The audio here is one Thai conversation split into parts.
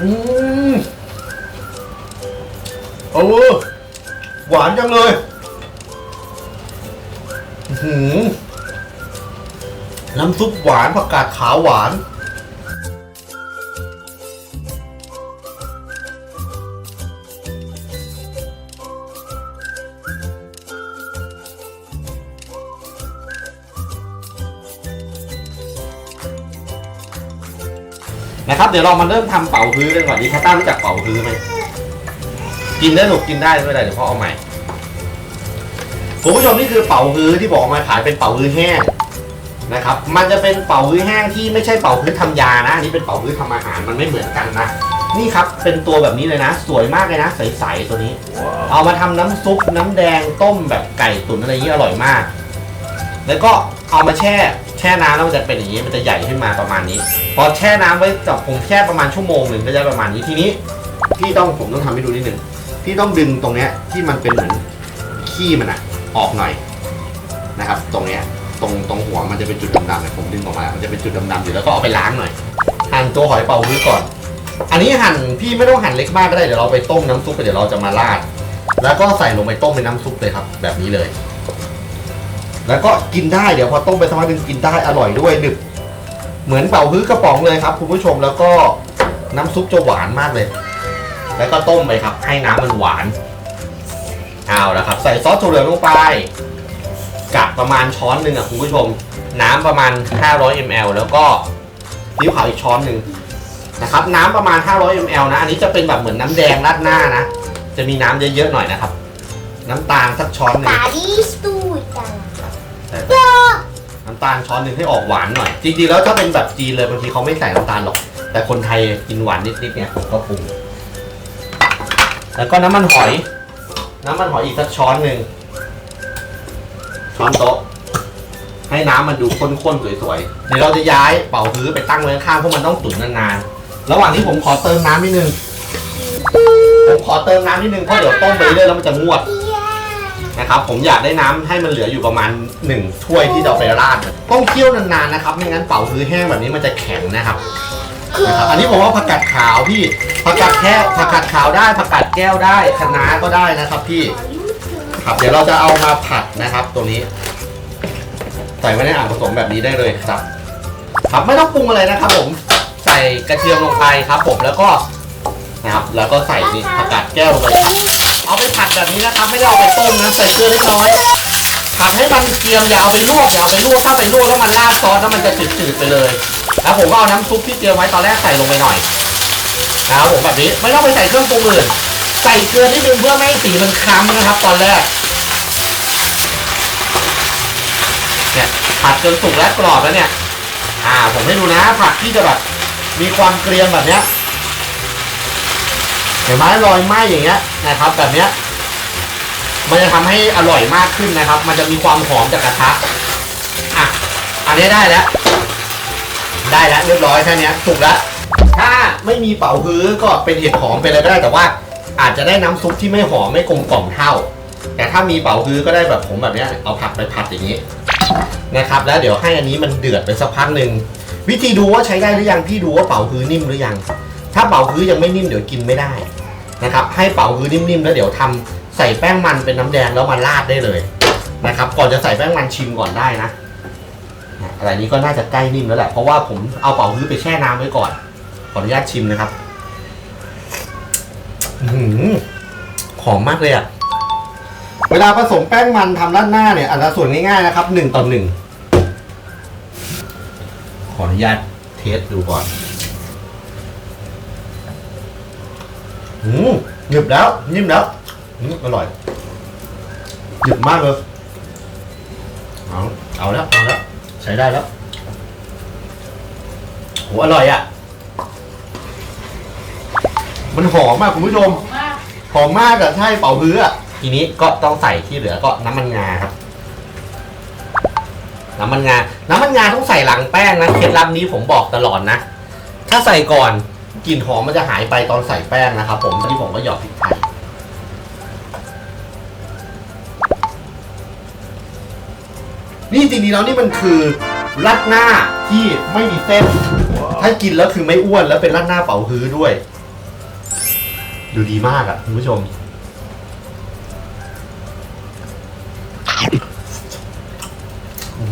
อืมโอ้หวานจังเลยหืมน้ำซุปหวานผักกาดขาวหวาน นะครับเดี๋ยวเรามาเริ่มทำเป่าฮื้อกันก่อนดีพาต้ารู้จักเป่าฮื้อไหมกินได้หนูกกินได้ไม่เป็นไรเดี๋ยวพ่อเอาใหม่คุณผู้ชมนี่คือเป่าฮื้อที่บอกมาขายเป็นเป่าฮื้อแห้งนะครับ มันจะเป็นเป่าฮื้อแห้งที่ไม่ใช่เป่าฮื้อทำยานะอันนี้เป็นเป่าฮื้อทำอาหารมันไม่เหมือนกันนะนี่ครับเป็นตัวแบบนี้เลยนะ สวยมากเลยนะ ใสๆตัวนี้ เอามาทำน้ำซุปน้ำแดงต้มแบบไก่ตุ๋นอะไรอย่างนี้อร่อยมาก แล้วก็เอามาแช่ ช่น้ำแล้วมันจะเป็นอย่างนี้มันจะใหญ่ขึ้นมาประมาณนี้ พอแช่น้ำไว้กับผมแช่ประมาณชั่วโมงหนึ่งก็จะประมาณนี้ทีนี้พี่ต้องผมต้องทำให้ดูนิดหนึ่งพี่ต้องดึงตรงเนี้ยที่มันเป็นเหมือนขี้มันอะออกหน่อยนะครับ ตรงเนี้ยตรงตรงหัวมันจะเป็นจุดดำๆเนี่ยผมดึงออกมา มันจะเป็นจุดดำๆอยู่แล้วก็เอาไปล้างหน่อยหั่นตัวหอยเป่าฮื้อก่อน อันนี้หั่นพี่ไม่ต้องหั่นเล็กมากก็ได้เดี๋ยวเราไปต้มน้ำซุปเดี๋ยวเราจะมาราด แล้วก็ใส่ลงไปต้มเป็นน้ำซุปเลยครับ แบบนี้เลย แล้วก็กินได้เดี๋ยวพอต้มไปสักพักหนึงกินได้อร่อยด้วยหนึบเหมือนเป่าฮื้อกระป๋องเลยครับคุณผู้ชมแล้วก็น้ำซุปจะหวานมากเลย แล้วก็ต้มไปครับ ให้น้ำมันหวานเอาละครับ ใส่ซอสถั่วเหลืองลงไปกะประมาณช้อนหนึ่งอะคุณผู้ชม น้ำประมาณ 500 ml แล้วก็ซีอิ๊วขาวอีกช้อนหนึ่งนะครับน้ำประมาณ 500 ml นะ อันนี้จะเป็นแบบเหมือนน้ำแดงราดหน้านะ จะมีน้ำเยอะๆหน่อยนะครับ น้ำตาลสักช้อนหนึ่ง Tadi น้ำตาลช้อนหนึ่งให้ออกหวานหน่อย จริงๆแล้วถ้าเป็นแบบจีนเลยบางทีเขาไม่ใส่น้ำตาลหรอก แต่คนไทยกินหวานนิดๆเนี่ยผมก็ปรุงแล้วก็น้ำมันหอย น้ำมันหอยอีกสักช้อนหนึ่งช้อนโต๊ะ ให้น้ำมันดูข้นๆสวยๆเดี๋ยวเราจะย้ายเป่าฮื้อไปตั้งไว้ข้างเพราะมันต้องตุ๋นนานๆระหว่างที่ผมขอเติมน้ำนิดนึงผมขอเติมน้ำนิดนึงเพราะเดี๋ยวต้มไปเรื่อยแล้วมันจะงวด นะครับผมอยากได้น้ำให้มันเหลืออยู่ประมาณ 1 ถ้วยที่เราไปราดต้องเคี่ยวนานๆนะครับไม่งั้นเป่าฮื้อแห้งแบบนี้มันจะแข็งนะครับนะครับอันนี้ผมว่าผักกาดขาวพี่ผักกาดแค่ผักกาดขาวได้ผักกาดแก้วได้คะน้าก็ได้นะครับพี่ครับเดี๋ยวเราจะเอามาผัดนะครับตัวนี้ใส่ไว้ในอ่างผสมแบบนี้ได้เลยครับ ครับไม่ต้องปรุงอะไรนะครับ ผมใส่กระเทียมลงไปครับ ผมแล้วก็นะครับแล้วก็ใส่นี่ผักกาดแก้วลงไปครับ เอาไปผัดแบบนี้นะครับ ไม่ได้เอาไปต้มนะใส่เกลือเล็กน้อยผัดให้มันเกียมอย่าเอาไปลวกอย่าเอาไปลวกถ้าไปลวกแล้วมันราดซอสแล้วมันจะจืดๆไปเลยแล้วผมก็เอาน้ำซุปที่เตรียมไว้ตอนแรกใส่ลงไปหน่อยนะครับผมแบบนี้ไม่ต้องไปใส่เครื่องปรุงอื่นใส่เกลือนิดนึงเพื่อไม่ให้สีมันค้ำนะครับ ตอนแรกเนี่ยผัดจนสุกและกรอบแล้วเนี่ย อ่า ผมให้ดูนะผัดที่จะแบบมีความเกรียมแบบเนี้ย เห็นไหมรอยไหม้อย่างเงี้ยนะครับ แบบเนี้ยมันจะทำให้อร่อยมากขึ้นนะครับ มันจะมีความหอมจากกระทะอะอันนี้ได้แล้ว ได้แล้วเรียบร้อยแค่นี้ยสุกแล้วถ้าไม่มีเป่าฮื้อก็เป็นเห็ดหอมไปเลยก็ได้แต่ว่าอาจจะได้น้ำซุปที่ไม่หอมไม่กลมกล่อมเท่า แต่ถ้ามีเป่าฮื้อก็ได้แบบผมแบบเนี้ยเอาผักไปผัดอย่างนี้นะครับ แล้วเดี๋ยวให้อันนี้มันเดือดไปสักพักหนึ่งวิธีดูว่าใช้ได้หรือยังพี่ดูว่าเป่าฮื้อนิ่มหรือยังาเป่าฮื้อยังไม่นิ่มเดี๋ยวกินไม่ได้นะครับ ให้เป่าฮื้อนิ่มๆแล้วเดี๋ยวทำใส่แป้งมันเป็นน้ำแดงแล้วมาราดได้เลยนะครับ ก่อนจะใส่แป้งมันชิมก่อนได้นะอะไรนี้ก็น่าจะใกล้นิ่มแล้วแหละ เพราะว่าผมเอาเป่าฮื้อไปแช่น้ำไว้ก่อน ขออนุญาตชิมนะครับหือหอมมากเลยอะเวลาผสมแป้งมันทำราดหน้าเนี่ยอัตราส่วนง่ายๆนะครับหนึ่งต่อหนึ่งขออนุญาตเทสดูก่อน อืมหนึบแล้วนิ่มแล้วอืมอร่อยหนึบมากเลยเอาเอาแล้วเอาแล้วใช้ได้แล้วโหอร่อยอะ มันหอมมากคุณผู้ชมหอมมากอะใช่เป่าฮื้ออะทีนี้ก็ต้องใส่ที่เหลือก็น้ำมันงาครับ น้ำมันงา น้ำมันงาต้องใส่หลังแป้งนะเคล็ดลับนี้ผมบอกตลอดนะ ถ้าใส่ก่อน กลิ่นหอมมันจะหายไปตอนใส่แป้งนะครับผมที่ผมก็หยอดพริกไทยนี่จริงๆแล้วนี่มันคือรัดหน้าที่ไม่มีเส้น ถ้ากินแล้วคือไม่อ้วนแล้วเป็นรัดหน้าเป่าฮื้อด้วย ดูดีมากอะ่ะคุณผู้ชม อื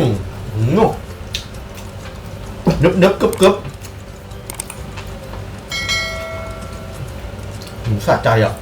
มอืมนึบนึบกึบกึบ หืมสะใจอะ